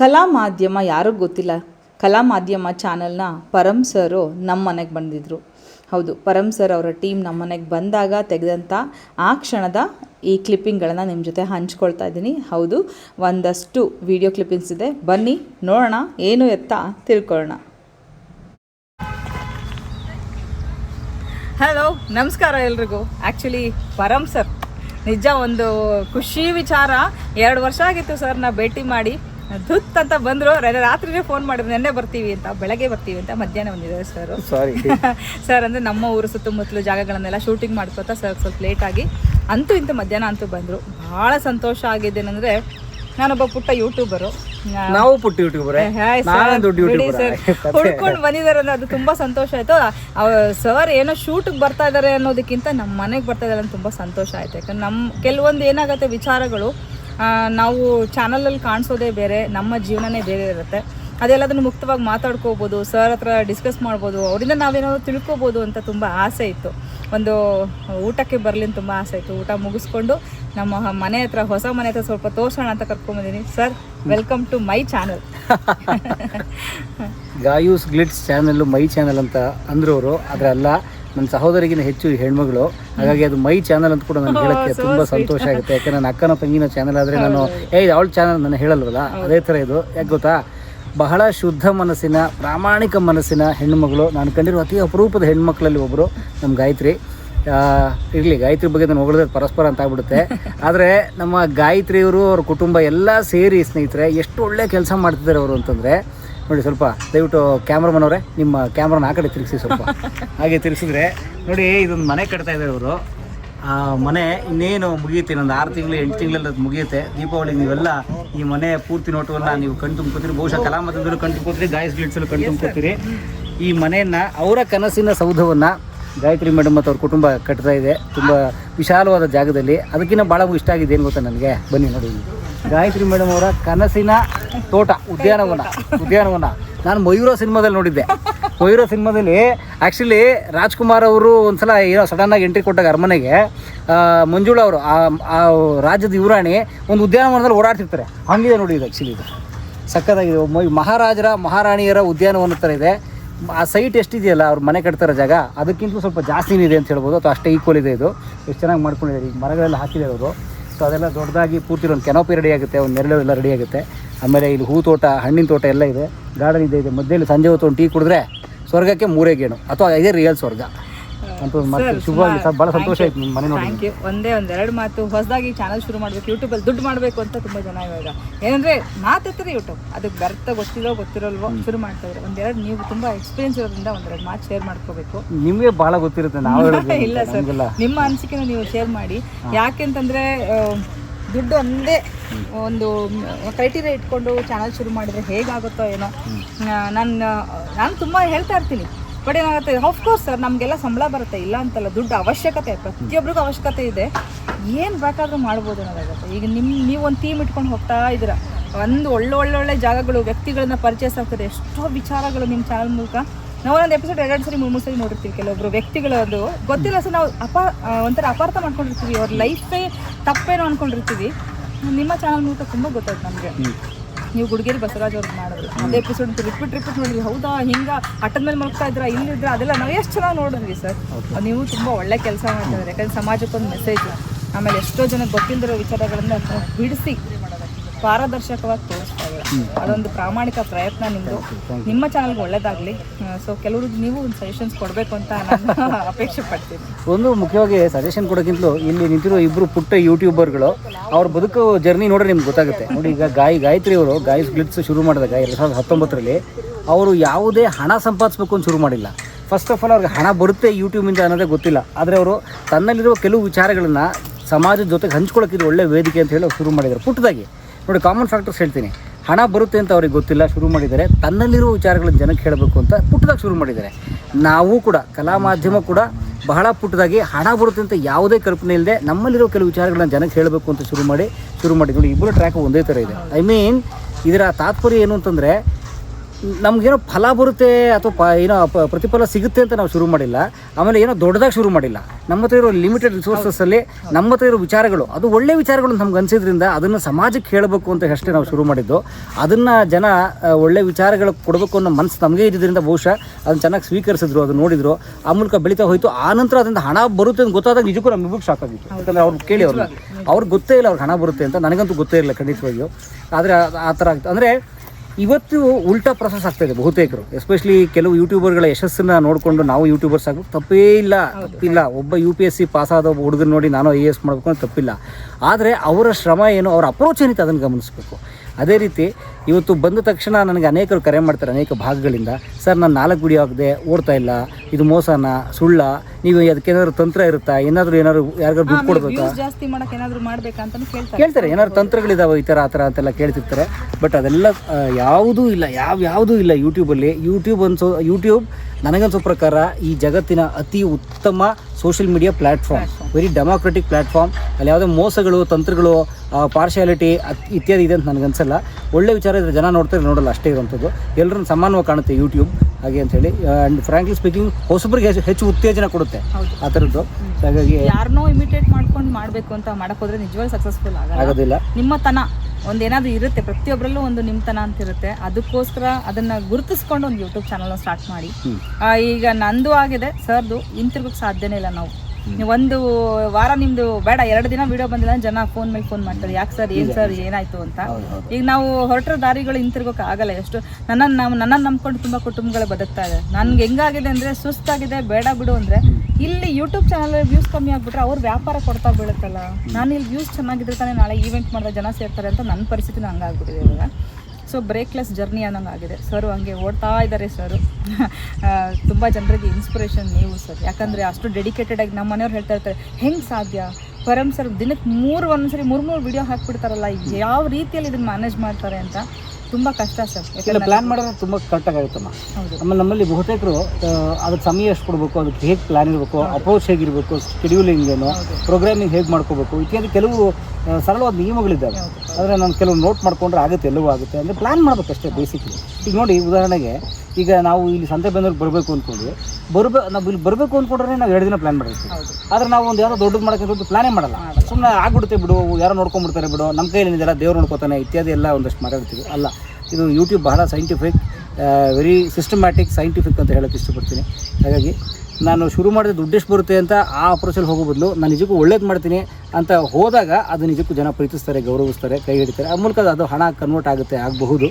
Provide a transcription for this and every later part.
ಕಲಾ ಮಾಧ್ಯಮ ಯಾರಿಗೂ ಗೊತ್ತಿಲ್ಲ. ಕಲಾ ಮಾಧ್ಯಮ ಚಾನಲ್ನ ಪರಮ್ ಸರು ನಮ್ಮ ಮನೆಗೆ ಬಂದಿದ್ದರು ಹೌದು ಪರಮ್ ಸರ್ ಅವರ ಟೀಮ್ ನಮ್ಮ ಮನೆಗೆ ಬಂದಾಗ ತೆಗೆದಂಥ ಆ ಕ್ಷಣದ ಈ ಕ್ಲಿಪ್ಪಿಂಗ್ಗಳನ್ನು ನಿಮ್ಮ ಜೊತೆ ಹಂಚ್ಕೊಳ್ತಾ ಇದ್ದೀನಿ. ಹೌದು, ಒಂದಷ್ಟು ವಿಡಿಯೋ ಕ್ಲಿಪ್ಪಿಂಗ್ಸ್ ಇದೆ. ಬನ್ನಿ, ನೋಡೋಣ, ಏನು ಎತ್ತ ತಿಳ್ಕೊಳ್ಳೋಣ. ಹಲೋ ನಮಸ್ಕಾರ ಎಲ್ರಿಗೂ. ಆ್ಯಕ್ಚುಲಿ ಪರಮ್ ಸರ್, ನಿಜ ಒಂದು ಖುಷಿ ವಿಚಾರ. ಎರಡು ವರ್ಷ ಆಗಿತ್ತು ಸರ್ ನಾ ಭೇಟಿ ಮಾಡಿ. ಧುತ್ ಅಂತ ಬಂದ್ರು ರಾತ್ರಿನೇ ಫೋನ್ ಮಾಡಿದ್ರು ನೆನ್ನೆ ಬರ್ತೀವಿ ಅಂತ ಬೆಳಗ್ಗೆ ಬರ್ತೀವಿ ಅಂತ ಮಧ್ಯಾಹ್ನ ಬಂದಿದ್ದಾರೆ ಸರ್ ಸಾರಿ ಸರ್ ಅಂದ್ರೆ ನಮ್ಮ ಊರು ಸುತ್ತಮುತ್ತಲು ಜಾಗಗಳನ್ನೆಲ್ಲ ಶೂಟಿಂಗ್ ಮಾಡ್ಕೋತಾ ಸರ್ ಸ್ವಲ್ಪ ಲೇಟ್ ಆಗಿ ಅಂತೂ ಇಂತ ಮಧ್ಯಾಹ್ನ ಅಂತೂ ಬಂದ್ರು. ಭಾಳ ಸಂತೋಷ ಆಗಿದ್ದೇನೆಂದರೆ ನಾನೊಬ್ಬ ಪುಟ್ಟ ಯೂಟ್ಯೂಬರು ನಾವು ಪುಟ್ಟ ಯೂಟ್ಯೂಬರ್. ಹುಡ್ಕೊಂಡು ಬಂದಿದ್ದಾರೆ ಅಂದ್ರೆ ಅದು ತುಂಬಾ ಸಂತೋಷ ಆಯ್ತು. ಸರ್ ಏನೋ ಶೂಟಿಗೆ ಬರ್ತಾ ಇದಾರೆ ಅನ್ನೋದಕ್ಕಿಂತ ನಮ್ಮ ಮನೆಗೆ ಬರ್ತಾ ಇದ್ದಾರೆ ಅಂತ ತುಂಬಾ ಸಂತೋಷ ಆಯ್ತು. ಯಾಕಂದ್ರೆ ನಮ್ಮ ಕೆಲವೊಂದು ಏನಾಗುತ್ತೆ ವಿಚಾರಗಳು ನಾವು ಚಾನಲಲ್ಲಿ ಕಾಣಿಸೋದೇ ಬೇರೆ, ನಮ್ಮ ಜೀವನನೇ ಬೇರೆ ಇರುತ್ತೆ. ಅದೆಲ್ಲದನ್ನು ಮುಕ್ತವಾಗಿ ಮಾತಾಡ್ಕೋಬೋದು ಸರ್ ಹತ್ರ ಡಿಸ್ಕಸ್ ಮಾಡ್ಬೋದು, ಅವರಿಂದ ನಾವೇನಾದ್ರು ತಿಳ್ಕೊಬೋದು ಅಂತ ತುಂಬ ಆಸೆ ಇತ್ತು. ಒಂದು ಊಟಕ್ಕೆ ಬರಲಿ ತುಂಬ ಆಸೆ ಇತ್ತು. ಊಟ ಮುಗಿಸ್ಕೊಂಡು ನಮ್ಮ ಮನೆ ಹತ್ರ, ಹೊಸ ಮನೆ ಹತ್ರ ಸ್ವಲ್ಪ ತೋರ್ಸೋಣ ಅಂತ ಕರ್ಕೊಂಬಂದಿನಿ. Sir welcome to my channel ಗಾಯೂಸ್ ಗ್ಲಿಟ್ಸ್ ಚಾನಲ್ ಮೈ ಚಾನಲ್ ಅಂತ ಅಂದ್ರವರು ಅಲ್ಲ ನನ್ನ ಸಹೋದರಿಗಿನ ಹೆಚ್ಚು ಹೆಣ್ಮಗಳು. ಹಾಗಾಗಿ ಅದು ಮೈ ಚಾನಲ್ ಅಂತ ಕೂಡ ನಾನು ಹೇಳಕ್ಕೆ ತುಂಬಾ ಸಂತೋಷ ಆಗುತ್ತೆ. ಯಾಕಂದ್ರೆ ನನ್ನ ಅಕ್ಕನ ತಂಗಿನ ಚಾನಲ್ ಆದ್ರೆ ನಾನು ಏ ಅವಳ ಚಾನಲ್ ನಾನು ಹೇಳಲ್ವಲ್ಲ? ಅದೇ ತರ ಇದು. ಯಾಕೆ ಗೊತ್ತಾ? ಬಹಳ ಶುದ್ಧ ಮನಸ್ಸಿನ ಪ್ರಾಮಾಣಿಕ ಮನಸ್ಸಿನ ಹೆಣ್ಣುಮಗಳು ನಾನು ಕಂಡಿರುವ ಅತಿ ಅಪರೂಪದ ಹೆಣ್ಮಕ್ಳಲ್ಲಿ ಒಬ್ಬರು ನಮ್ಮ ಗಾಯತ್ರಿ. ಇರಲಿ ಗಾಯತ್ರಿ ಬಗ್ಗೆ ನಾನು ಹೊಗಳಿದ್ರೆ ಪರಸ್ಪರ ಅಂತ ಆಗ್ಬಿಡುತ್ತೆ. ಆದರೆ ನಮ್ಮ ಗಾಯತ್ರಿಯವರು ಅವ್ರ ಕುಟುಂಬ ಎಲ್ಲ ಸೇರಿ ಸ್ನೇಹಿತರೆ ಎಷ್ಟು ಒಳ್ಳೆ ಕೆಲಸ ಮಾಡ್ತಿದ್ದಾರೆ ಅವರು ಅಂತಂದರೆ ನೋಡಿ ಸ್ವಲ್ಪ ದಯವಿಟ್ಟು ಕ್ಯಾಮ್ರಾಮನ್ ಅವರೇ ನಿಮ್ಮ ಕ್ಯಾಮ್ರಾನ ಆ ಕಡೆ ತಿರುಗಿಸಿ ಸ್ವಲ್ಪ. ಹಾಗೆ ತಿರುಗಿಸಿದ್ರೆ ನೋಡಿ ಇದೊಂದು ಮನೆ ಕಟ್ತಾ ಇದ್ದಾರೆ ಅವರು ಆ ಮನೆ ಇನ್ನೇನು ಮುಗಿಯುತ್ತೆ ಇನ್ನೊಂದು ಆರು ತಿಂಗಳು ಎಂಟು ತಿಂಗಳಲ್ಲಿ ಅದು ಮುಗಿಯುತ್ತೆ. ದೀಪಾವಳಿ ನೀವೆಲ್ಲ ಈ ಮನೆ ಪೂರ್ತಿ ನೋಟವನ್ನು ನೀವು ಕಣ್ ತುಂಬ್ಕೋತೀರಿ ಬಹುಶಃ ಕಲಾಮತದಲ್ಲೂ ಕಣ್ ತುಂಬ್ಕೋತೀರಿ ಗಾಯಸ್ ಗ್ಲಿಟ್ಸಲ್ಲೂ ಕಣ್ ತುಂಬ್ಕೋತೀರಿ. ಈ ಮನೆಯನ್ನು ಅವರ ಕನಸಿನ ಸೌಧವನ್ನು ಗಾಯತ್ರಿ ಮೇಡಮ್ ಮತ್ತು ಅವ್ರ ಕುಟುಂಬ ಕಟ್ತಾ ಇದೆ. ತುಂಬ ವಿಶಾಲವಾದ ಜಾಗದಲ್ಲಿ. ಅದಕ್ಕಿಂತ ಭಾಳ ಇಷ್ಟ ಆಗಿದೆ ಏನು ಗೊತ್ತಾ ನನಗೆ? ಬನ್ನಿ ನೋಡಿ. ಗಾಯತ್ರಿ ಮೇಡಮ್ ಅವರ ಕನಸಿನ ತೋಟ, ಉದ್ಯಾನವನ ಉದ್ಯಾನವನ. ನಾನು ಮಯೂರ ಸಿನಿಮಾದಲ್ಲಿ ನೋಡಿದ್ದೆ. ಮಯೂರ ಸಿನಿಮಾದಲ್ಲಿ ಆ್ಯಕ್ಚುಲಿ ರಾಜ್ಕುಮಾರ್ ಅವರು ಒಂದ್ಸಲ ಏನೋ ಸಡನ್ನಾಗಿ ಎಂಟ್ರಿ ಕೊಟ್ಟಾಗ ಅರಮನೆಗೆ ಮಂಜುಳ ಅವರು, ಆ- ರಾಜ್ಯದ ಯುವರಾಣಿ ಒಂದು ಉದ್ಯಾನವನದಲ್ಲಿ ಓಡಾಡ್ತಿರ್ತಾರೆ. ಹಂಗಿದೆ ನೋಡಿ ಇದು ಆ್ಯಕ್ಚುಲಿ ಇದು. ಸಕ್ಕತ್ತಾಗಿದೆ ಮೈ- ಮಹಾರಾಜರ, ಮಹಾರಾಣಿಯರ ಉದ್ಯಾನವನ ಥರ ಇದೆ. ಆ ಸೈಟ್ ಎಷ್ಟಿದೆಯಲ್ಲ, ಅವ್ರು ಮನೆ ಕಟ್ತಾರ ಜಾಗ ಅದಕ್ಕಿಂತ ಸ್ವಲ್ಪ ಜಾಸ್ತಿನೇ ಇದೆ ಅಂತ ಹೇಳ್ಬೋದು. ಅಥವಾ ಅಷ್ಟೇ ಈಕ್ವಲ್ ಇದೆ ಇದು. ಎಷ್ಟು ಚೆನ್ನಾಗಿ ಮಾಡ್ಕೊಂಡಿದ್ದಾರೆ. ಈಗ ಮರಗಳೆಲ್ಲ ಹಾಕಿದೆ ಅವರು. ಸೊ ಅದೆಲ್ಲ ದೊಡ್ಡದಾಗಿ ಪೂರ್ತಿ ಒಂದು ಕೆನೋಪಿ ರೆಡಿ ಆಗುತ್ತೆ, ಒಂದು ನೆರಳು ಎಲ್ಲ ರೆಡಿ ಆಗುತ್ತೆ. ಆಮೇಲೆ ಇಲ್ಲಿ ಹೂ ತೋಟ, ಹಣ್ಣಿನ ತೋಟ ಎಲ್ಲ ಇದೆ. ಗಾರ್ಡನ್ ಇದೆ ಇದೆ. ಮಧ್ಯದಲ್ಲಿ ಸಂಜೆ ಹೊತ್ತು ಒಂದು ಟೀ ಕುಡಿದ್ರೆ ಸ್ವರ್ಗಕ್ಕೆ ಮೂರೇ ಗೇಣು, ಅಥವಾ ಇದೇ ರಿಯಲ್ ಸ್ವರ್ಗ. ಅಂತ ಒಂದು ಮಾತು ಶುಭವಾಗಿ ಸರ್ ಭಾಳ ಸಂತೋಷ ಆಯ್ತು ನಿಮ್ಮ ಮನೆ ನೋಡಿ ಥ್ಯಾಂಕ್ ಯು ಒಂದೇ ಒಂದೆರಡು ಮಾತು. ಹೊಸದಾಗಿ ಚಾನಲ್ ಶುರು ಮಾಡಬೇಕು ಯೂಟ್ಯೂಬಲ್ಲಿ ದುಡ್ಡು ಮಾಡಬೇಕು ಅಂತ ತುಂಬಾ ಜನ ಇವಾಗ. ಏನಂದ್ರೆ ಮಾತಾಡ್ತಾರೆ ಯೂಟ್ಯೂಬ್ ಅದಕ್ಕೆ ಬರ್ತಾ ಗೊತ್ತಿರೋ ಗೊತ್ತಿರಲ್ವೋ ಶುರು ಮಾಡ್ತಾ ಇದ್ದಾರೆ. ಒಂದೆರಡು ನೀವು ತುಂಬಾ ಎಕ್ಸ್ಪೀರಿಯನ್ಸ್ ಇರೋದ್ರಿಂದ ಒಂದೆರಡು ಮಾತು ಶೇರ್ ಮಾಡ್ಕೋಬೇಕು. ನಿಮಗೆ ಬಹಳ ಗೊತ್ತಿರುತ್ತೆ ನಾವು ಹೇಳೋದು ಇಲ್ಲ ಸರ್. ನಮಗೆಲ್ಲ. ನಿಮ್ಮ ಅನಿಸಿಕೆನ ನೀವು ಶೇರ್ ಮಾಡಿ. ಯಾಕೆಂತಂದ್ರೆ ಆ, ದುಡ್ಡು ಒಂದೇ ಒಂದು ಕ್ರೈಟೀರಿಯಾ ಇಟ್ಕೊಂಡು ಚಾನಲ್ ಶುರು ಮಾಡಿದ್ರೆ ಹೇಗಾಗುತ್ತೋ ಏನೋ. ನಾನು ನಾನು ತುಂಬ ಹೇಳ್ತಾ ಇರ್ತೀನಿ. ಬಟ್ ಏನಾಗುತ್ತೆ ಆಫ್ಕೋರ್ಸ್ ಸರ್ ನಮಗೆಲ್ಲ ಸಂಬಳ ಬರುತ್ತೆ, ಇಲ್ಲ ಅಂತಲ್ಲ, ದುಡ್ಡು ಅವಶ್ಯಕತೆ ಪ್ರತಿಯೊಬ್ಬರಿಗೂ ಅವಶ್ಯಕತೆ ಇದೆ. ಏನು ಬೇಕಾದರೂ ಮಾಡ್ಬೋದು ಅನ್ನೋದಾಗುತ್ತೆ. ಈಗ ನಿಮ್ಮ ನೀವು ಒಂದು ಟೀಮ್ ಇಟ್ಕೊಂಡು ಹೋಗ್ತಾ ಇದ್ದೀರ, ಒಂದು ಒಳ್ಳೆ ಒಳ್ಳೆ ಒಳ್ಳೆ ಜಾಗಗಳು, ವ್ಯಕ್ತಿಗಳನ್ನ ಪರ್ಚೇಸ್ ಆಗ್ತದೆ ಎಷ್ಟೋ ವಿಚಾರಗಳು ನಿಮ್ಮ ಚಾನಲ್ ಮೂಲಕ. ನಾವು ಒಂದೊಂದು ಎಪಿಸೋಡ್ ಎರಡು ಸರಿ, ಮೂರು ಮೂರು ಸರಿ ನೋಡಿರ್ತೀವಿ, ಕೆಲವೊಬ್ರು ವ್ಯಕ್ತಿಗಳು ಅದು ಗೊತ್ತಿಲ್ಲ ಸರ್ ನಾವು ಅಪ, ಒಂಥರ ಅಪಾರ್ಥ ಮಾಡ್ಕೊಂಡಿರ್ತೀವಿ, ಅವ್ರ ಲೈಫೇ ತಪ್ಪೇನೋ ಅನ್ಕೊಂಡಿರ್ತೀವಿ. ನಿಮ್ಮ ಚಾನಲ್ ಮೂಲಕ ತುಂಬ ಗೊತ್ತಾಯ್ತು ನಮಗೆ. ನೀವು ಗುಡ್ಗೇರಿ ಬಸವರಾಜ್ ಅವ್ರು ಮಾಡಿದ್ರು ಅದೇ ಎಪಿಸೋಡ್ ರಿಪೀಟ್ ರಿಪೀಟ್ ಮಾಡಿದ್ರಿ ಹೌದಾ ಹಿಂಗ ಅಟ್ಟದ ಮೇಲೆ ಮಲಗ್ತಾ ಇದ್ರ ಇಲ್ಲಿದ್ರ ಅದೆಲ್ಲ ನಾವು ಎಷ್ಟು ಚೆನ್ನಾಗಿ ನೋಡಿದ್ವಿ ಸರ್ ನೀವು ತುಂಬ ಒಳ್ಳೆ ಕೆಲಸ ಮಾಡ್ತಿದ್ದಾರೆ ಯಾಕಂದ್ರೆ ಸಮಾಜಕ್ಕೊಂದು ಮೆಸೇಜ್ ಆಮೇಲೆ ಎಷ್ಟೋ ಜನಕ್ಕೆ ಗೊತ್ತಿಲ್ಲದಿರೋ ವಿಚಾರಗಳನ್ನ ಬಿಡಿಸಿ ಪಾರದರ್ಶಕವಾಗಿ ಅದೊಂದು ಪ್ರಾಮಾಣಿಕ ಪ್ರಯತ್ನ ನಿಮ್ಮದು ನಿಮ್ಮ ಚಾನಲ್ಗೆ ಒಳ್ಳೇದಾಗಲಿ. ಸೊ ಕೆಲವರು ನೀವು ಒಂದು ಸಜೆಷನ್ಸ್ ಕೊಡಬೇಕು ಅಂತ ನಾನು ಅಪೇಕ್ಷೆ ಪಡ್ತೀನಿ. ಒಂದು ಮುಖ್ಯವಾಗಿ ಸಜೆಷನ್ ಕೊಡೋಕ್ಕಿಂತಲೂ ಇಲ್ಲಿ ನಿಂತಿರೋ ಇಬ್ಬರು ಪುಟ್ಟ ಯೂಟ್ಯೂಬರ್ಗಳು ಅವ್ರ ಬದುಕು ಜರ್ನಿ ನೋಡ್ರೆ ನಿಮ್ಗೆ ಗೊತ್ತಾಗುತ್ತೆ. ನೋಡಿ ಈಗ ಗಾಯಿ, ಗಾಯತ್ರಿ ಅವರು, ಗಾಯಸ್ ಗ್ಲಿಟ್ಸ್ ಶುರು ಮಾಡಿದಾಗ ಎರಡು ಸಾವಿರದ ಹತ್ತೊಂಬತ್ತರಲ್ಲಿ ಅವರು ಯಾವುದೇ ಹಣ ಸಂಪಾದಿಸ್ಬೇಕು ಅಂತ ಶುರು ಮಾಡಿಲ್ಲ. ಫಸ್ಟ್ ಆಫ್ ಆಲ್ ಅವ್ರಿಗೆ ಹಣ ಬರುತ್ತೆ ಯೂಟ್ಯೂಬಿಂದ ಅನ್ನೋದೇ ಗೊತ್ತಿಲ್ಲ. ಆದರೆ ಅವರು ತನ್ನಲ್ಲಿರುವ ಕೆಲವು ವಿಚಾರಗಳನ್ನು ಸಮಾಜದ ಜೊತೆಗೆ ಹಂಚ್ಕೊಳ್ಳೋಕೆ ಇದು ಒಳ್ಳೆ ವೇದಿಕೆ ಅಂತ ಹೇಳಿ ಶುರು ಮಾಡಿದ್ದಾರೆ ಪುಟ್ಟದಾಗಿ ನೋಡಿ ಕಾಮನ್ ಫ್ಯಾಕ್ಟರ್ಸ್ ಹೇಳ್ತೀನಿ. ಹಣ ಬರುತ್ತೆ ಅಂತ ಅವ್ರಿಗೆ ಗೊತ್ತಿಲ್ಲ, ಶುರು ಮಾಡಿದ್ದಾರೆ. ತನ್ನಲ್ಲಿರುವ ವಿಚಾರಗಳನ್ನು ಜನಕ್ಕೆ ಹೇಳಬೇಕು ಅಂತ ಪುಟ್ಟದಾಗಿ ಶುರು ಮಾಡಿದ್ದಾರೆ. ನಾವು ಕೂಡ, ಕಲಾ ಮಾಧ್ಯಮ ಕೂಡ ಬಹಳ ಪುಟ್ಟದಾಗಿ ಹಣ ಬರುತ್ತೆ ಅಂತ ಯಾವುದೇ ಕಲ್ಪನೆ ಇಲ್ಲದೆ ನಮ್ಮಲ್ಲಿರೋ ಕೆಲವು ವಿಚಾರಗಳನ್ನ ಜನಕ್ಕೆ ಹೇಳಬೇಕು ಅಂತ ಶುರು ಮಾಡಿ ಶುರು ಮಾಡಿ ನೋಡಿ ಇಬ್ಬರು ಟ್ರ್ಯಾಕ್ ಒಂದೇ ಥರ ಇದೆ. ಐ ಮೀನ್ ಇದರ ತಾತ್ಪರ್ಯ ಏನು ಅಂತಂದರೆ ನಮ್ಗೇನೋ ಫಲ ಬರುತ್ತೆ ಅಥವಾ ಏನೋ ಪ್ರತಿಫಲ ಸಿಗುತ್ತೆ ಅಂತ ನಾವು ಶುರು ಮಾಡಿಲ್ಲ. ಆಮೇಲೆ ಏನೋ ದೊಡ್ಡದಾಗಿ ಶುರು ಮಾಡಿಲ್ಲ. ನಮ್ಮ ಹತ್ರ ಇರೋ ಲಿಮಿಟೆಡ್ ರಿಸೋರ್ಸಸ್ಸಲ್ಲಿ ನಮ್ಮ ಹತ್ರ ಇರೋ ವಿಚಾರಗಳು, ಅದು ಒಳ್ಳೆ ವಿಚಾರಗಳು ನಮ್ಗೆ ಅನ್ಸಿದ್ರಿಂದ ಅದನ್ನು ಸಮಾಜಕ್ಕೆ ಹೇಳಬೇಕು ಅಂತ ಅಷ್ಟೇ ನಾವು ಶುರು ಮಾಡಿದ್ದು. ಅದನ್ನು ಜನ ಒಳ್ಳೆ ವಿಚಾರಗಳು ಕೊಡಬೇಕು ಅನ್ನೋ ಮನಸ್ಸು ನಮಗೆ ಇದ್ದಿದ್ದರಿಂದ ಬಹುಶಃ ಅದನ್ನು ಚೆನ್ನಾಗಿ ಸ್ವೀಕರಿಸಿದ್ರು, ಅದು ನೋಡಿದ್ರು. ಆ ಮೂಲಕ ಬೆಳೀತಾ ಹೋಯಿತು. ಆ ನಂತರ ಅದರಿಂದ ಹಣ ಬರುತ್ತೆ ಅಂತ ಗೊತ್ತಾದಾಗ ನಿಜಕ್ಕೂ ನಮಗೂ ಶಾಕ್ ಆಗಿತ್ತು ಯಾಕಂದರೆ ಅವ್ರು ಕೇಳಿ ಅವ್ರು, ಅವ್ರಿಗೆ ಗೊತ್ತೇ ಇಲ್ಲ ಅವ್ರಿಗೆ ಹಣ ಬರುತ್ತೆ ಅಂತ. ನನಗಂತೂ ಗೊತ್ತೇ ಇಲ್ಲ ಖಂಡಿತವಾಗಿಯೂ. ಆದರೆ ಆ ಥರ ಆಗ್ತದೆ ಅಂದರೆ ಇವತ್ತು ಉಲ್ಟಾ ಪ್ರೊಸೆಸ್ ಆಗ್ತಾ ಇದೆ ಬಹುತೇಕರು. ಎಸ್ಪೆಷಲಿ ಕೆಲವು ಯೂಟ್ಯೂಬರ್ಗಳ ಯಶಸ್ಸನ್ನ ನೋಡಿಕೊಂಡು ನಾವು ಯೂಟ್ಯೂಬರ್ಸ್ ಆಗಬೇಕು ತಪ್ಪೇ ಇಲ್ಲ ತಪ್ಪಿಲ್ಲ. ಒಬ್ಬ U P S C pass ಆದ ಒಬ್ಬ ಹುಡುಗನ ನೋಡಿ ನಾನು ಐ ಎ ಎಸ್ ಮಾಡಬೇಕು ಅಂತ ತಪ್ಪಿಲ್ಲ. ಆದರೆ ಅವರ ಶ್ರಮ ಏನು ಅವರ ಅಪ್ರೋಚ್ ಏನಿತ್ತು ಅದನ್ನು ಗಮನಿಸಬೇಕು. ಅದೇ ರೀತಿ ಇವತ್ತು ಬಂದ ತಕ್ಷಣ ನನಗೆ ಅನೇಕರು ಕರೆ ಮಾಡ್ತಾರೆ ಅನೇಕ ಭಾಗಗಳಿಂದ. ಸರ್ ನಾನು ನಾಲ್ಕು ಗುಡಿ ಆಗದೆ ಓಡ್ತಾ ಇಲ್ಲ. ಇದು ಮೋಸನ ಸುಳ್ಳ ನೀವು ಅದಕ್ಕೆ ಏನಾದ್ರು ತಂತ್ರ ಇರುತ್ತಾ? ಏನಾದರೂ ಏನಾದ್ರು ಯಾರಿಗಾದ್ರು ದುಡ್ಡು ಕೊಡ್ಬೇಕಾ? ಜಾಸ್ತಿ ಮಾಡಕ್ ಏನಾದ್ರು ಕೇಳ್ತಾರೆ. ಕೇಳ್ತಾರೆ ಏನಾದ್ರು ತಂತ್ರಗಳಿದಾವೆ ಈ ಥರ ಆ ಥರ ಅಂತೆಲ್ಲ ಕೇಳ್ತಿರ್ತಾರೆ. ಬಟ್ ಅದೆಲ್ಲ ಆ, ಯಾವುದೂ ಇಲ್ಲ ಯಾವ ಯಾವುದೂ ಇಲ್ಲ ಯೂಟ್ಯೂಬಲ್ಲಿ ಯೂಟ್ಯೂಬ್ ಅನ್ಸೋ ಯೂಟ್ಯೂಬ್ ನನಗನ್ಸೋ ಪ್ರಕಾರ ಈ ಜಗತ್ತಿನ ಅತಿ ಉತ್ತಮ social media platform very democratic platform ಅಲ್ಲಿ ಯಾವುದೇ ಮೋಸಗಳು ತಂತ್ರಗಳು ಪಾರ್ಶಿಯಾಲಿಟಿ ಇತ್ಯಾದಿ ಇದೆ ಅಂತ ನನಗನ್ಸಲ್ಲ. ಒಳ್ಳೆ ವಿಚಾರ ಇದ್ರೆ ಜನ ನೋಡ್ತಾರೆ ನೋಡಲ್ಲ ಅಷ್ಟೇ ಇರುವಂಥದ್ದು. ಎಲ್ಲರನ್ನು ಸಮಾನವಾಗಿ ಕಾಣುತ್ತೆ ಯೂಟ್ಯೂಬ್ ಹಾಗೆ ಅಂತೇಳಿ ಆ್ಯಂಡ್ ಫ್ರಾಂಕ್ಲಿ ಸ್ಪೀಕಿಂಗ್ ಹೊಸಬ್ರಿಗೆ ಹೆಚ್ಚು ಉತ್ತೇಜನ ಕೊಡುತ್ತೆ ಅದರದ್ದು ಆ ಥರದ್ದು. ಹಾಗಾಗಿ ಯಾರನ್ನೋ ಇಮಿಟೇಟ್ ಮಾಡ್ಕೊಂಡು ಮಾಡಬೇಕು ಅಂತ ಮಾಡಕ್ ಹೋದ್ರೆ ನಿಜವಾಗ್ಲೂ ಸಕ್ಸಸ್ಫುಲ್ ಆಗೋದಿಲ್ಲ. ನಿಮ್ಮ ತನ ಒಂದೇನಾದ್ರು ಇರುತ್ತೆ ಪ್ರತಿಯೊಬ್ಬರಲ್ಲೂ ಒಂದು ನಿಮ್ತನ ಅಂತ ಇರುತ್ತೆ. ಅದಕ್ಕೋಸ್ಕರ ಅದನ್ನ ಗುರುತಿಸ್ಕೊಂಡು ಒಂದು ಯೂಟ್ಯೂಬ್ ಚಾನಲ್ ಸ್ಟಾರ್ಟ್ ಮಾಡಿ. ಈಗ ನಂದು ಆಗಿದೆ ಸರ್ದು ಹಿಂತಿರ್ಗಕ್ಕೆ ಸಾಧ್ಯನೇ ಇಲ್ಲ ನೀವು. ಒಂದು ವಾರ ನಿಮ್ದು ಬೇಡ ಎರಡು ದಿನ ವಿಡಿಯೋ ಬಂದಿಲ್ಲ ಅಂದ್ರೆ ಜನ ಫೋನ್ ಮೇಲೆ ಫೋನ್ ಮಾಡ್ತಾರೆ. ಯಾಕೆ ಸರ್ ಏನ್ ಸರ್ ಏನಾಯ್ತು ಅಂತ. ಈಗ ನಾವು ಹೊರಟ್ರ ದಾರಿಗಳು ಹಿಂತಿರ್ಗೋಕೆ ಆಗಲ್ಲ. ಎಷ್ಟು ನನ್ನನ್ನು ನಾವು ನನ್ನನ್ನು ನಂಬ್ಕೊಂಡು ತುಂಬಾ ಕುಟುಂಬಗಳು ಬದುಕ್ತಾ ಇದೆ ನನ್ಗೆ ಹೆಂಗಾಗಿದೆ ಅಂದ್ರೆ ಸುಸ್ತಾಗಿದೆ ಬೇಡ ಬಿಡು ಅಂದ್ರೆ ಇಲ್ಲಿ ಯೂಟ್ಯೂಬ್ ಚಾನಲ್ ವ್ಯೂಸ್ ಕಮ್ಮಿ ಆಗ್ಬಿಟ್ರೆ ಅವ್ರು ವ್ಯಾಪಾರ ಕೊಡ್ತಾ ಬೀಳುತ್ತಲ್ಲ. ನಾನು ಇಲ್ಲಿ ವ್ಯೂಸ್ ಚೆನ್ನಾಗಿದ್ರೆ ತಾನೇ ನಾಳೆ ಈವೆಂಟ್ ಮಾಡಿದ ಜನ ಸೇರ್ತಾರೆ ಅಂತ ನನ್ನ ಪರಿಸ್ಥಿತಿ ಹಂಗಾಗ್ಬಿಟ್ಟಿದೆ ಇವಾಗ. ಸೊ ಬ್ರೇಕ್ಲೆಸ್ ಜರ್ನಿ ಅನ್ನೋಂಗೆ ಆಗಿದೆ. ಸರ್ ಹಂಗೆ ಓಡ್ತಾ ಇದ್ದಾರೆ ಸರ್. ತುಂಬ ಜನರಿಗೆ ಇನ್ಸ್ಪಿರೇಷನ್ ನೀವು ಸರ್. ಯಾಕಂದರೆ ಅಷ್ಟು ಡೆಡಿಕೇಟೆಡ್ ಆಗಿ ನಮ್ಮ ಮನೆಯವ್ರು ಹೇಳ್ತಾ ಇರ್ತಾರೆ, ಹೆಂಗೆ ಸಾಧ್ಯ? ಪರಮ್ ಸರ್ ದಿನಕ್ಕೆ ಮೂರು, ಒಂದ್ಸರಿ ಮೂರು ಮೂರು ವಿಡಿಯೋ ಹಾಕ್ಬಿಡ್ತಾರಲ್ಲ ಯಾವ ರೀತಿಯಲ್ಲಿ ಇದನ್ನ ಮ್ಯಾನೇಜ್ ಮಾಡ್ತಾರೆ ಅಂತ? ತುಂಬ ಕಷ್ಟ ಸರ್. ಇಲ್ಲ ಪ್ಲಾನ್ ಮಾಡಿದ್ರೆ ತುಂಬ ಕರೆಕ್ಟಾಗಿ ಆಗುತ್ತಮ್ಮ ಹೌದು. ಆಮೇಲೆ ನಮ್ಮಲ್ಲಿ ಬಹುತೇಕರು ಅದಕ್ಕೆ ಸಮಯ ಎಷ್ಟು ಕೊಡಬೇಕು ಅದಕ್ಕೆ ಹೇಗೆ ಪ್ಲ್ಯಾನ್ ಇರಬೇಕು ಅಪ್ರೋಚ್ ಹೇಗಿರಬೇಕು ಸ್ಕೆಡ್ಯೂಲಿಂಗ್ ಏನು ಪ್ರೋಗ್ರಾಮಿಂಗ್ ಹೇಗೆ ಮಾಡ್ಕೋಬೇಕು ಇತ್ಯಾದಿ ಕೆಲವು ಸರಳವಾದ ನಿಯಮಗಳಿದ್ದಾವೆ. ಆದರೆ ನಾನು ಕೆಲವು ನೋಟ್ ಮಾಡ್ಕೊಂಡ್ರೆ ಆಗುತ್ತೆ ಎಲ್ಲವೂ ಆಗುತ್ತೆ. ಅಂದರೆ ಪ್ಲಾನ್ ಮಾಡಬೇಕಷ್ಟೇ ಬೇಸಿಕ್ಲಿ ಈಗ ನೋಡಿ ಉದಾಹರಣೆಗೆ ಈಗ ನಾವು ಇಲ್ಲಿ ಸಂತೆ ಬೆಂದೂರಿಗೆ ಬರಬೇಕು ಅಂದ್ಕೊಂಡ್ವಿ ಬರಬೇಕು ನಾವು ಇಲ್ಲಿ ಬರಬೇಕು ಅಂದ್ಕೊಂಡ್ರೆ ನಾವು ಎರಡು ದಿನ ಪ್ಲಾನ್ ಮಾಡಿರ್ತೀವಿ. ಆದರೆ ನಾವು ಒಂದು ಯಾರೋ ದೊಡ್ಡದು ಮಾಡೋಕ್ಕೆ ಪ್ಲಾನೇ ಮಾಡಲ್ಲ. ಸುಮ್ಮನೆ ಆಗ್ಬಿಡುತ್ತೆ ಬಿಡು ಯಾರೋ ನೋಡ್ಕೊಂಡ್ಬಿಡ್ತಾರೆ ಬಿಡು ನಮ್ಮ ಕೈಯಲ್ಲಿ ದೇವ್ರು ನೋಡ್ಕೋತಾನೆ ಇತ್ಯಾದಿ ಎಲ್ಲ ಒಂದಷ್ಟು ಮಾತಾಡ್ತೀವಿ. ಅಲ್ಲ ಇದು ಯೂಟ್ಯೂಬ್ ಬಹಳ ಸೈಂಟಿಫಿಕ್ ವೆರಿ ಸಿಸ್ಟಮ್ಯಾಟಿಕ್ ಸೈಂಟಿಫಿಕ್ ಅಂತ ಹೇಳೋಕ್ಕೆ ಇಷ್ಟಪಡ್ತೀನಿ. ಹಾಗಾಗಿ ನಾನು ಶುರು ಮಾಡಿದ ದುಡ್ಡೆಷ್ಟು ಬರುತ್ತೆ ಅಂತ ಆ ಅಪ್ರೋಚಲ್ಲಿ ಹೋಗೋ ಬದಲು ನಾನು ನಿಜಕ್ಕೂ ಒಳ್ಳೇದು ಮಾಡ್ತೀನಿ ಅಂತ ಹೋದಾಗ ಅದು ನಿಜಕ್ಕೂ ಜನ ಪ್ರೀತಿಸ್ತಾರೆ ಗೌರವಿಸ್ತಾರೆ ಕೈ ಹಿಡಿತಾರೆ. ಆ ಮೂಲಕ ಅದು ಹಣ ಕನ್ವರ್ಟ್ ಆಗುತ್ತೆ ಆಗಬಹುದು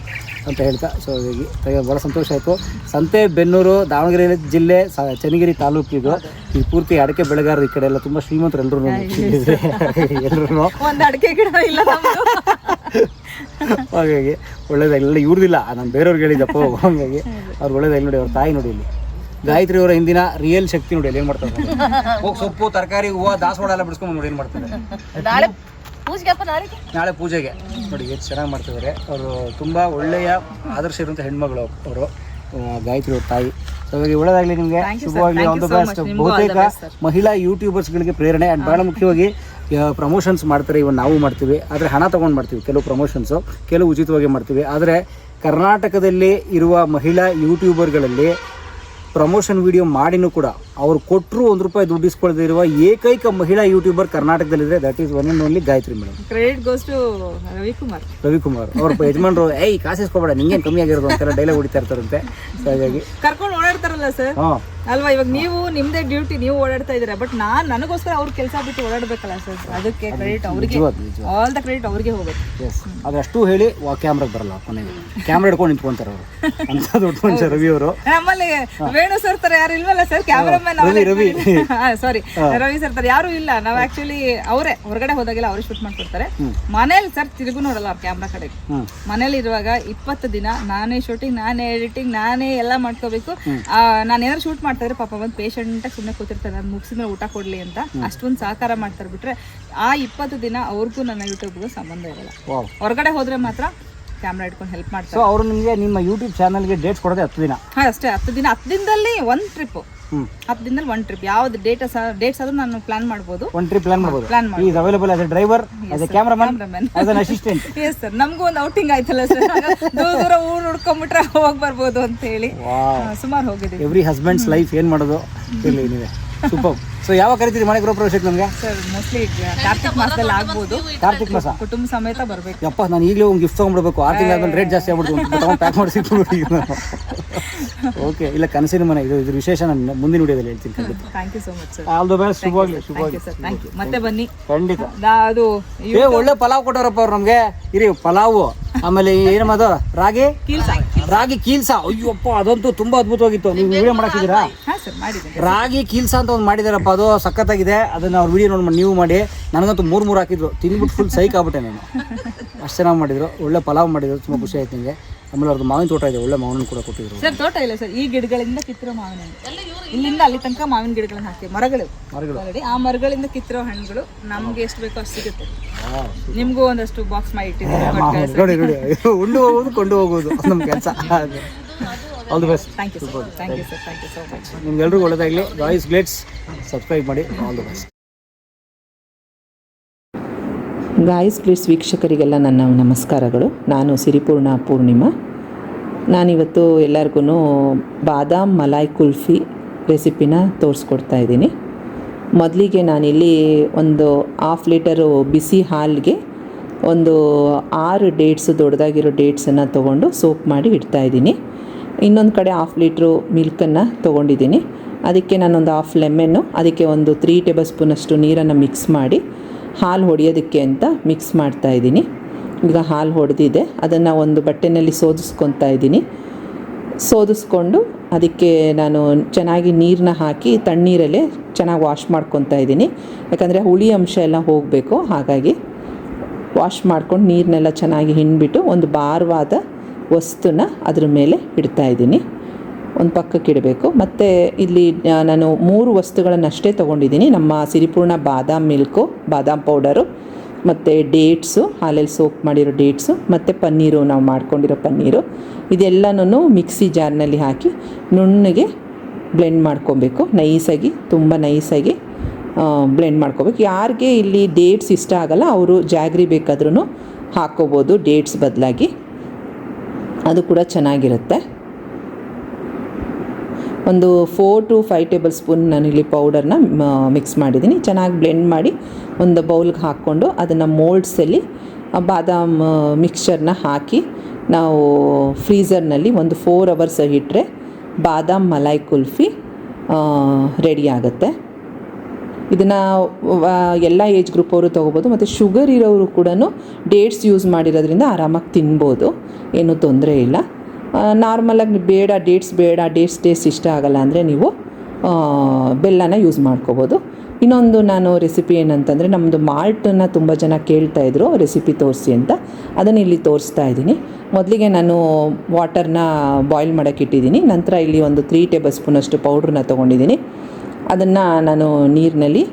ಅಂತ ಹೇಳ್ತಾ ಸೊ ಹಾಗಾಗಿ ಭಾಳ ಸಂತೋಷ ಆಯಿತು. ಸಂತೆ ಬೆನ್ನೂರು ದಾವಣಗೆರೆ ಜಿಲ್ಲೆ ಸ ಚನ್ನಗಿರಿ ತಾಲೂಕಿದು ಈ ಪೂರ್ತಿ ಅಡಿಕೆ ಬೆಳೆಗಾರರು ಈ ಕಡೆ ಎಲ್ಲ ತುಂಬ ಶ್ರೀಮಂತರು ಎಲ್ಲರೂ ಎಲ್ಲರೂ ಒಂದು ಅಡಿಕೆ ಗಿಡ ಇಲ್ಲ ನಮ್ದು. ಹಾಗಾಗಿ ಒಳ್ಳೇದಾಗಿಲ್ಲ ಇವ್ರದಿಲ್ಲ ನಾನು ಬೇರೆಯವ್ರಿಗೆ ಹೇಳಿದ್ದಪ್ಪ. ಹಾಗಾಗಿ ಅವ್ರು ಒಳ್ಳೇದಾಗಿ ನೋಡಿ ಅವ್ರ ತಾಯಿ ನೋಡಿ ಇಲ್ಲಿ. ಗಾಯತ್ರಿ ಅವರ ಹಿಂದಿನ ರಿಯಲ್ ಶಕ್ತಿ ನೋಡಿ ಅಲ್ಲಿ ಏನ್ ಮಾಡ್ತಾರೆ ಹೋಗಿ ಸೊಪ್ಪು ತರಕಾರಿ ಹೂವು ದಾಸವಾಳ ಎಲ್ಲ ಬಿಡಿಸ್ಕೊಂಡು ನೋಡಿ ಏನ್ ಮಾಡ್ತಾರೆ. ನಾಳೆ ಪೂಜೆಗಪ್ಪ ನಾಳೆ ಪೂಜೆಗೆ. ನೋಡಿ ಎಷ್ಟು ಚೆನ್ನಾಗಿ ಮಾಡ್ತಿದ್ದಾರೆ ಅವರು ತುಂಬಾ ಒಳ್ಳೆಯ ಆದರ್ಶ ಇರುವಂಥ ಹೆಣ್ಮಗಳು ಅವರು ಗಾಯತ್ರಿ ಅವ್ರ ತಾಯಿ. ಸೊ ಹಾಗಾಗಿ ಒಳ್ಳೇದಾಗಲಿ ನಿಮಗೆ. ಶುಭವಾಗಲಿ ಆಲ್ ದ ಬೆಸ್ಟ್ ಬಹುತೇಕ. ಮಹಿಳಾ ಯೂಟ್ಯೂಬರ್ಸ್ಗಳಿಗೆ ಪ್ರೇರಣೆ. ಆ್ಯಂಡ್ ಬಹಳ ಮುಖ್ಯವಾಗಿ ಪ್ರಮೋಷನ್ಸ್ ಮಾಡ್ತಾರೆ ಇವನ್ ನಾವು ಮಾಡ್ತೀವಿ. ಆದರೆ ಹಣ ತಗೊಂಡು ಮಾಡ್ತೀವಿ ಕೆಲವು ಪ್ರಮೋಷನ್ಸು ಕೆಲವು ಉಚಿತವಾಗಿ ಮಾಡ್ತೀವಿ. ಆದರೆ ಕರ್ನಾಟಕದಲ್ಲಿ ಇರುವ ಮಹಿಳಾ ಯೂಟ್ಯೂಬರ್ಗಳಲ್ಲಿ ಪ್ರಮೋಷನ್ ವಿಡಿಯೋ ಮಾಡಿನೂ ಕೂಡ ಅವ್ರು ಕೊಟ್ಟರು ಒಂದು ರೂಪಾಯಿ ದುಡ್ಡು ಇಸ್ಕೊಳ್ದೇ ಇರುವ ಏಕೈಕ ಮಹಿಳಾ YouTuber ಕರ್ನಾಟಕದಲ್ಲಿದೆ that is one and only Gayathri madam credit goes to Ravikumar Ravikumar. ಅವ್ರ ಯಜಮಾನ್ರು ಏಯ್ ಕಾಸು ಇಸ್ಕೊಬೇಡ ನಿಂಗೇನು ಕಮ್ಮಿ ಆಗಿರೋದು? ಅಂತೆಲ್ಲ ಡೈಲಾಗ್ ಹೊಡಿತಾ ಇರ್ತಾರಂತೆ. ಸೊ ಹಾಗಾಗಿ ಕರ್ಕೊಂಡು ಓಡಾಡ್ತಾರಲ್ಲ ಸರ್ ಅಲ್ವಾ ಇವಾಗ ನೀವು ನಿಮ್ದೇ ಡ್ಯೂಟಿ ನೀವು ಓಡಾಡ್ತಾ ಇದ್ದೀರಾ ಬಟ್ ನಾನ್ ನನಗೋಸ್ಕರ ಅವ್ರ ಕೆಲಸ ಬಿಟ್ಟು ಓಡಾಡ್ಬೇಕಲ್ಲ ಸರ್ ಅದಕ್ಕೆ ಕ್ರೆಡಿಟ್ ಅವ್ರಿಗೆ. ಆಲ್ ದ ಕ್ರೆಡಿಟ್ ಅವ್ರಿಗೆ ಹೋಗುತ್ತೆ. ಎಸ್ ಅದು ಅಷ್ಟು ಹೇಳಿ ಕ್ಯಾಮ್ರಾಗೆ ಬರಲ್ಲ ಕೊನೆಗೆ ಕ್ಯಾಮ್ರಾ ಹಿಡ್ಕೊಂಡು ನಿಂತ್ಕೊಂತಾರೆ ಅವರು. ಅಂತ ದೊಡ್ಡ ಮನುಷ್ಯ ರವಿ ಅವರು. ನಮ್ಮಲ್ಲಿ ವೇಣು ಸರ್ ತರ ಯಾರು ಇಲ್ವಲ್ಲ sir cameraman Ravi sorry Ravi. Sir ತರ ಯಾರು ಇಲ್ಲ. ನಾವು ಆಕ್ಚುಲಿ ಅವರೇ. ಹೊರಗಡೆ ಹೋದಾಗೆಲ್ಲ ಅವರೇ ಶೂಟ್ ಮಾಡ್ಕೊಡ್ತಾರೆ. ಮನೇಲಿ ಸರ್ ತಿರುಗು ನೋಡಲ್ಲ ಅವ್ರ ಕ್ಯಾಮ್ರಾ ಕಡೆಗೆ. ಮನೇಲಿ ಇರುವಾಗ ಇಪ್ಪತ್ತು ದಿನ ನಾನೇ ಶೂಟಿಂಗ್ ನಾನೇ ಎಡಿಟಿಂಗ್ ನಾನೇ ಎಲ್ಲ ಮಾಡ್ಕೋಬೇಕು. ನಾನು ಏನಾದ್ರು ಶೂಟ್ ಮಾಡ್ತಾ ಇದ್ರೆ ಪಾಪ ಒಂದು ಪೇಷಂಟಾಗಿ ಸುಮ್ಮನೆ ಕೂತಿರ್ತಾರೆ ನಾನು ಮುಗಿಸಿದ್ಮೇಲೆ ಊಟ ಕೊಡ್ಲಿ ಅಂತ. ಅಷ್ಟೊಂದು ಸಹಕಾರ ಮಾಡ್ತಾರೆ ಬಿಟ್ರೆ ಆ ಇಪ್ಪತ್ತು ದಿನ ಅವ್ರಿಗೂ ನನ್ನ ಯೂಟ್ಯೂಬ್ಗೂ ಸಂಬಂಧ ಇರಲ್ಲ. ಹೊರಗಡೆ ಹೋದ್ರೆ ಮಾತ್ರ ಕ್ಯಾಮ್ರಾ ಇಟ್ಕೊಂಡು ಹೆಲ್ಪ್ ಮಾಡ್ತಾರೆ. ಸೊ ಅವರು ನಿಮಗೆ ನಿಮ್ಮ ಯೂಟ್ಯೂಬ್ ಚಾನಲ್ಗೆ ಡೇಟ್ಸ್ ಕೊಡೋದೇ ಹತ್ತು ದಿನ? ಹಾಂ ಅಷ್ಟೇ ಹತ್ತು ದಿನ ಹತ್ತು ದಿನದಲ್ಲಿ ಒಂದು ಟ್ರಿಪ್ ಹ್ಮ್. ಹತ್ತು ದಿನದಲ್ಲಿ ಒನ್ ಟ್ರಿಪ್ ಯಾವ್ದು ಡೇಟಸ್ ಡೇಟ್ಸ್ ಆದ್ರೂ ನಾನು ಪ್ಲಾನ್ ಮಾಡ್ಬೋದು. ಒನ್ ಟ್ರಿಪ್ ಪ್ಲಾನ್ ಮಾಡ್ಬೋದು. ಪ್ಲಾನ್ ಮಾಡಿ is available as a driver as a cameraman. As an assistant yes sir ನಮಗೂ ಒಂದು ಔಟಿಂಗ್ ಆಯ್ತಲ್ಲ ಸರ್ ದೂರ ದೂರ ಊರು ಹುಡ್ಕೊಂಬಿಟ್ರೆ ಹೋಗಿ ಬರ್ಬೋದು ಅಂತ ಹೇಳಿ. ಸುಮಾರು ಹೋಗಿದ್ದೀವಿ. ಎವ್ರಿ ಹಸ್ಬೆಂಡ್ಸ್ ಲೈಫ್ ಏನು ಮಾಡೋದು? ಇರಲಿ ನೀವೇ. ಸೂಪರ್ ಸೊ ಯಾವಾಗ ಕರಿತೀರಿ ಮನೆ ಗೃಹ ಪ್ರವೇಶಕ್ಕೆ ನಮಗೆ? ಸರ್ ಮೋಸ್ಟ್ಲಿ ಕಾರ್ತಿಕ್ ಮಾಸದಲ್ಲಿ ಆಗ್ಬೋದು. ಕಾರ್ತಿಕ್ ಮಾಸ? ಕುಟುಂಬ ಸಮೇತ ಬರಬೇಕು. ಯಪ್ಪ ನಾನು ಈಗಲೇ ಒಂದು ಗಿಫ್ಟ್ ತೊಗೊಂಡ್ಬಿಡ್ಬೇಕು. ಆರು ತಿಂಗಳಾದ್ಮೇಲೆ ರೇಟ್ ಜಾಸ್ತಿ ಆಗ್ಬಿಡ್ತು. ತಗೊಂಡು ಪ್ಯಾಕ್ ಮಾಡಿ ಓಕೆ ಇಲ್ಲ ಕನಸಿನ ಮನೆ ಇದು ಇದ್ರ ವಿಶೇಷ ನಾನು ಮುಂದಿನ ವಿಡಿಯೋದಲ್ಲಿ ಹೇಳ್ತೀನಿ ಖಂಡಿತ. Thank you so much sir all the best ಶುಭವಾಗಲಿ ಥ್ಯಾಂಕ್ ಶುಭವಾಗಲಿ. ಸರ್ ಥ್ಯಾಂಕ್ ಯು ಮತ್ತೆ ಬನ್ನಿ. ಖಂಡಿತ. ಅದು ಏ ಒಳ್ಳೆ ಪಲಾವ್ ಕೊಟ್ಟವ್ರಪ್ಪ ಅವ್ರು ನಮಗೆ. ಇರಿ ಪಲಾವು. ಆಮೇಲೆ ಏನಮ್ಮದು ರಾಗಿ? ರಾಗಿ ಕೀಲ್ಸ? ಅಯ್ಯಪ್ಪ ಅದಂತೂ ತುಂಬಾ ಅದ್ಭುತವಾಗಿತ್ತು. ನೀವು ವಿಡಿಯೋ ಮಾಡಕ್ಕಿದ್ದೀರಾ? ರಾಗಿ ಕೀಲ್ಸ ಅಂತ ಒಂದು ಮಾಡಿದಾರಪ್ಪ ಅದು ಸಖತ್ತಾಗಿದೆ. ಅದನ್ನ ಅವ್ರ ವಿಡಿಯೋ ನೋಡಿ ನೀವು ಮಾಡಿ. ನನಗಂತೂ ಮೂರು ಮೂರು ಹಾಕಿದ್ರು. ತಿನ್ಬಿಟ್ಟು ಫುಲ್ ಸೈಕ್ ಆಗ್ಬಿಟ್ಟೆ ನಾನು. ಅಷ್ಟು ಚೆನ್ನಾಗಿ ಮಾಡಿದ್ರು. ಒಳ್ಳೆ ಪಲಾವ್ ಮಾಡಿದ್ರು. ತುಂಬ ಖುಷಿ ಆಯ್ತು ನನಗೆ ಆಮೇಲೆ ಅವ್ರದ್ದು ಮಾವಿನ ತೋಟ ಇದೆ ಒಳ್ಳೆ ಮಾವಿನ ಕೂಡ ಕೊಟ್ಟಿದ್ರು. ಸರ್ ತೋಟ ಇಲ್ಲ ಸರ್ ಈ ಗಿಡಗಳಿಂದ ಕಿತ್ತಿರೋ ಮಾವಿನ ಹಣ್ಣು ಇಲ್ಲಿಂದ ಅಲ್ಲಿ ತನಕ ಮಾವಿನ ಗಿಡಗಳನ್ನ ಹಾಕಿ ಮರಗಳು. ಮರಗಳು. ಆಲ್ರೆಡಿ ಆ ಮರಗಳಿಂದ ಕಿತ್ತಿರೋ ಹಣ್ಣುಗಳು ನಮ್ಗೆ ಎಷ್ಟು ಬೇಕೋ ಅಷ್ಟು ಸಿಗುತ್ತೆ. ನಿಮ್ಗೂ ಒಂದಷ್ಟು ಬಾಕ್ಸ್ ಮಾಡಿ ಇಟ್ಟಿದ್ದೀನಿ ನೋಡಿ ನೋಡಿ. ಉಂಡು ಹೋಗೋದು ಕೊಂಡು ಹೋಗೋದು ನಮ್ಮ ಕೆಲಸ. All the best thank you sir thank you sir thank you so much ನಿಮ್ಗೆಲ್ರಿಗೂ ಒಳ್ಳೆದಾಗಲಿ. ಗಾಯ್ಸ್ ಗ್ಲೇಟ್ಸ್ ಸಬ್ಸ್ಕ್ರೈಬ್ ಮಾಡಿ. All the best guys please ವೀಕ್ಷಕರಿಗೆಲ್ಲ ನನ್ನ ನಮಸ್ಕಾರಗಳು. ನಾನು ಸಿರಿಪೂರ್ಣ ಪೂರ್ಣಿಮಾ. ನಾನಿವತ್ತು ಎಲ್ಲರಿಗೂ ಬಾದಾಮ್ ಮಲಾಯ್ ಕುಲ್ಫಿ ರೆಸಿಪಿನ ತೋರಿಸ್ಕೊಡ್ತಾ ಇದ್ದೀನಿ. ಮೊದಲಿಗೆ ನಾನಿಲ್ಲಿ ಒಂದು ಹಾಫ್ ಲೀಟರು ಬಿಸಿ ಹಾಲಿಗೆ ಒಂದು ಆರು ಡೇಟ್ಸ್ ದೊಡ್ಡದಾಗಿರೋ ಡೇಟ್ಸನ್ನು ತೊಗೊಂಡು ಸೋಪ್ ಮಾಡಿ ಇಡ್ತಾ ಇದ್ದೀನಿ. ಇನ್ನೊಂದು ಕಡೆ ಹಾಫ್ ಲೀಟ್ರು ಮಿಲ್ಕನ್ನು ತೊಗೊಂಡಿದ್ದೀನಿ. ಅದಕ್ಕೆ ನಾನೊಂದು ಹಾಫ್ ಲೆಮೆನ್ನು ಅದಕ್ಕೆ ಒಂದು ತ್ರೀ ಟೇಬಲ್ ಸ್ಪೂನಷ್ಟು ನೀರನ್ನು ಮಿಕ್ಸ್ ಮಾಡಿ ಹಾಲು ಹೊಡೆಯೋದಕ್ಕೆ ಅಂತ ಮಿಕ್ಸ್ ಮಾಡ್ತಾ ಇದ್ದೀನಿ. ಈಗ ಹಾಲು ಹೊಡೆದಿದೆ. ಅದನ್ನು ಒಂದು ಬಟ್ಟೆನಲ್ಲಿ ಸೋದಿಸ್ಕೊತಾ ಇದ್ದೀನಿ. ಸೋದಿಸ್ಕೊಂಡು ಅದಕ್ಕೆ ನಾನು ಚೆನ್ನಾಗಿ ನೀರನ್ನ ಹಾಕಿ ತಣ್ಣೀರಲ್ಲೇ ಚೆನ್ನಾಗಿ ವಾಶ್ ಮಾಡ್ಕೊತಾ ಇದ್ದೀನಿ. ಯಾಕಂದರೆ ಹುಳಿ ಅಂಶ ಎಲ್ಲ ಹೋಗಬೇಕು. ಹಾಗಾಗಿ ವಾಶ್ ಮಾಡ್ಕೊಂಡು ನೀರನ್ನೆಲ್ಲ ಚೆನ್ನಾಗಿ ಹಿಂಡ್ಬಿಟ್ಟು ಒಂದು ಭಾರವಾದ ವಸ್ತುನ ಅದ್ರ ಮೇಲೆ ಇಡ್ತಾ ಇದ್ದೀನಿ. ಒಂದು ಪಕ್ಕಕ್ಕೆ ಇಡಬೇಕು. ಮತ್ತು ಇಲ್ಲಿ ನಾನು ಮೂರು ವಸ್ತುಗಳನ್ನು ಅಷ್ಟೇ ತೊಗೊಂಡಿದ್ದೀನಿ. ನಮ್ಮ ಸಿರಿಪೂರ್ಣ ಬಾದಾಮ್ ಮಿಲ್ಕು, ಬಾದಾಮ್ ಪೌಡರು, ಮತ್ತು ಡೇಟ್ಸು, ಹಾಲಲ್ಲಿ ಸೋಪ್ ಮಾಡಿರೋ ಡೇಟ್ಸು, ಮತ್ತು ಪನ್ನೀರು, ನಾವು ಮಾಡ್ಕೊಂಡಿರೋ ಪನ್ನೀರು. ಇದೆಲ್ಲನೂ ಮಿಕ್ಸಿ ಜಾರ್ನಲ್ಲಿ ಹಾಕಿ ನುಣ್ಣಗೆ ಬ್ಲೆಂಡ್ ಮಾಡ್ಕೊಬೇಕು. ನೈಸಾಗಿ, ತುಂಬ ನೈಸಾಗಿ ಬ್ಲೆಂಡ್ ಮಾಡ್ಕೋಬೇಕು. ಯಾರಿಗೆ ಇಲ್ಲಿ ಡೇಟ್ಸ್ ಇಷ್ಟ ಆಗಲ್ಲ, ಅವರು ಜಾಗ್ರಿ ಬೇಕಾದ್ರೂ ಹಾಕ್ಕೋಬೋದು ಡೇಟ್ಸ್ ಬದಲಾಗಿ. ಅದು ಕೂಡ ಚೆನ್ನಾಗಿರುತ್ತೆ. ಒಂದು four to five table spoon ನಾನಿಲ್ಲಿ ಪೌಡರ್ನ ಮಿಕ್ಸ್ ಮಾಡಿದ್ದೀನಿ. ಚೆನ್ನಾಗಿ ಬ್ಲೆಂಡ್ ಮಾಡಿ ಒಂದು ಬೌಲ್ಗೆ ಹಾಕ್ಕೊಂಡು ಅದನ್ನು ಮೋಲ್ಡ್ಸಲ್ಲಿ ಬಾದಾಮ್ ಮಿಕ್ಸ್ಚರ್ನ ಹಾಕಿ ನಾವು ಫ್ರೀಝರ್ನಲ್ಲಿ ಒಂದು ಫೋರ್ ಅವರ್ಸ್ ಇಟ್ಟರೆ ಬಾದಾಮ್ ಮಲಾಯ್ ಕುಲ್ಫಿ ರೆಡಿ ಆಗುತ್ತೆ. ಇದನ್ನು ಎಲ್ಲ ಏಜ್ ಗ್ರೂಪ್ ಅವರು ತೊಗೋಬೋದು. ಮತ್ತು ಶುಗರ್ ಇರೋರು ಕೂಡ ಡೇಟ್ಸ್ ಯೂಸ್ ಮಾಡಿರೋದ್ರಿಂದ ಆರಾಮಾಗಿ ತಿನ್ಬೋದು. ಏನೂ ತೊಂದರೆ ಇಲ್ಲ. ನಾರ್ಮಲಾಗಿ ಬೇಡ ಡೇಟ್ಸ್ ಬೇಡ ಡೇಟ್ಸ್ ಟೇಸ್ಟ್ ಇಷ್ಟ ಆಗಲ್ಲ ಅಂದರೆ ನೀವು ಬೆಲ್ಲನ ಯೂಸ್ ಮಾಡ್ಕೋಬೋದು. ಇನ್ನೊಂದು ನಾನು ರೆಸಿಪಿ ಏನಂತಂದರೆ ನಮ್ಮದು ಮಾಲ್ಟನ್ನು ತುಂಬ ಜನ ಕೇಳ್ತಾ ಇದ್ರು ರೆಸಿಪಿ ತೋರಿಸಿ ಅಂತ. ಅದನ್ನು ಇಲ್ಲಿ ತೋರಿಸ್ತಾ ಇದ್ದೀನಿ. ಮೊದಲಿಗೆ ನಾನು ವಾಟರ್ನ ಬಾಯ್ಲ್ ಮಾಡೋಕ್ಕೆ ಇಟ್ಟಿದ್ದೀನಿ. ನಂತರ ಇಲ್ಲಿ ಒಂದು ತ್ರೀ ಟೇಬಲ್ ಸ್ಪೂನಷ್ಟು ಪೌಡ್ರನ್ನ ತೊಗೊಂಡಿದ್ದೀನಿ. ಅದನ್ನು ನಾನು ನೀರಿನಲ್ಲಿ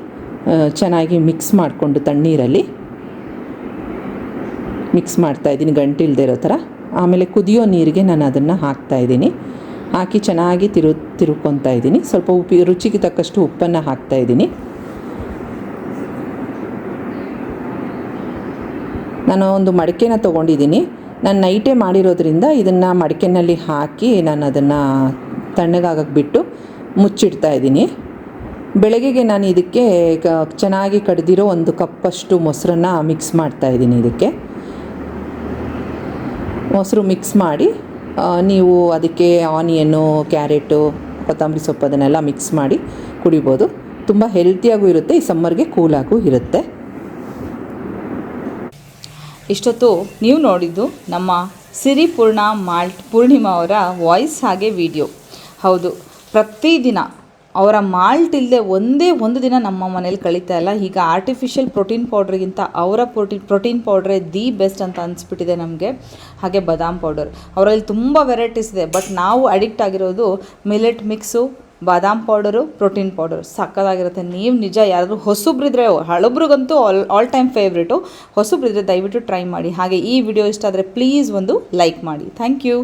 ಚೆನ್ನಾಗಿ ಮಿಕ್ಸ್ ಮಾಡಿಕೊಂಡು ತಣ್ಣೀರಲ್ಲಿ ಮಿಕ್ಸ್ ಮಾಡ್ತಾ ಇದ್ದೀನಿ ಗಂಟಿಲ್ದೇ ಇರೋ ಥರ. ಆಮೇಲೆ ಕುದಿಯೋ ನೀರಿಗೆ ನಾನು ಅದನ್ನು ಹಾಕ್ತಾ ಇದ್ದೀನಿ. ಹಾಕಿ ಚೆನ್ನಾಗಿ ತಿರು, ತಿರುಕೊತಾ ಇದ್ದೀನಿ. ಸ್ವಲ್ಪ ಉಪ್ಪಿ, ರುಚಿಗೆ ತಕ್ಕಷ್ಟು ಉಪ್ಪನ್ನು ಹಾಕ್ತಾ ಇದ್ದೀನಿ. ನಾನು ಒಂದು ಮಡಿಕೆನ ತೊಗೊಂಡಿದ್ದೀನಿ. ನಾನು ನೈಟೇ ಮಾಡಿರೋದ್ರಿಂದ ಇದನ್ನು ಮಡಿಕೆನಲ್ಲಿ ಹಾಕಿ ನಾನು ಅದನ್ನು ತಣ್ಣಗಾಗಕ್ಕೆ ಬಿಟ್ಟು ಮುಚ್ಚಿಡ್ತಾ ಇದ್ದೀನಿ. ಬೆಳಗ್ಗೆಗೆ ನಾನು ಇದಕ್ಕೆ ಚೆನ್ನಾಗಿ ಕಡ್ದಿರೋ ಒಂದು ಕಪ್ಪಷ್ಟು ಮೊಸರನ್ನು ಮಿಕ್ಸ್ ಮಾಡ್ತಾ ಇದ್ದೀನಿ ಇದಕ್ಕೆ. ಮೊಸರು ಮಿಕ್ಸ್ ಮಾಡಿ ನೀವು ಅದಕ್ಕೆ ಆನಿಯನ್ನು, ಕ್ಯಾರೆಟು, ಕೊತ್ತಂಬರಿ ಸೊಪ್ಪು ಅದನ್ನೆಲ್ಲ ಮಿಕ್ಸ್ ಮಾಡಿ ಕುಡಿಬೋದು. ತುಂಬ ಹೆಲ್ತಿಯಾಗೂ ಇರುತ್ತೆ, ಈ ಸಮ್ಮರ್ಗೆ ಕೂಲಾಗೂ ಇರುತ್ತೆ. ಇಷ್ಟೊತ್ತು ನೀವು ನೋಡಿದ್ದು ನಮ್ಮ ಸಿರಿಪೂರ್ಣ ಮಾಲ್ಟ್ ಪೂರ್ಣಿಮಾ ಅವರ ವಾಯ್ಸ್ ಹಾಗೆ ವಿಡಿಯೋ ಹೌದು, ಪ್ರತಿದಿನ ಅವರ ಮಾಲ್ಟ್ ಇಲ್ಲದೆ ಒಂದೇ ಒಂದು ದಿನ ನಮ್ಮ ಮನೇಲಿ ಕಳೀತಾ ಇಲ್ಲ. ಈಗ ಆರ್ಟಿಫಿಷಿಯಲ್ ಪ್ರೋಟೀನ್ ಪೌಡ್ರಿಗಿಂತ ಅವರ ಪ್ರೋಟೀನ್ ಪ್ರೋಟೀನ್ ಪೌಡ್ರೇ ದಿ ಬೆಸ್ಟ್ ಅಂತ ಅನಿಸ್ಬಿಟ್ಟಿದೆ ನಮಗೆ. ಹಾಗೆ ಬಾದಾಮ್ ಪೌಡರ್ ಅವರಲ್ಲಿ ತುಂಬ ವೆರೈಟೀಸ್ ಇದೆ. ಬಟ್ ನಾವು ಅಡಿಕ್ಟ್ ಆಗಿರೋದು ಮಿಲೆಟ್ ಮಿಕ್ಸು ಬಾದಾಮ್ ಪೌಡರು ಪ್ರೋಟೀನ್ ಪೌಡರ್ ಸಕ್ಕದಾಗಿರುತ್ತೆ. ನೀವು ನಿಜ ಯಾರಾದರೂ ಹೊಸಬ್ರಿದ್ರೆ, ಹಳಬ್ರಿಗಂತೂ ಆಲ್ ಆಲ್ ಟೈಮ್ ಫೇವ್ರೇಟು ಹೊಸಬ್ರಿದ್ರೆ ದಯವಿಟ್ಟು ಟ್ರೈ ಮಾಡಿ. ಹಾಗೆ ಈ ವಿಡಿಯೋ ಇಷ್ಟ ಆದರೆ ಪ್ಲೀಸ್ ಒಂದು ಲೈಕ್ ಮಾಡಿ. Thank you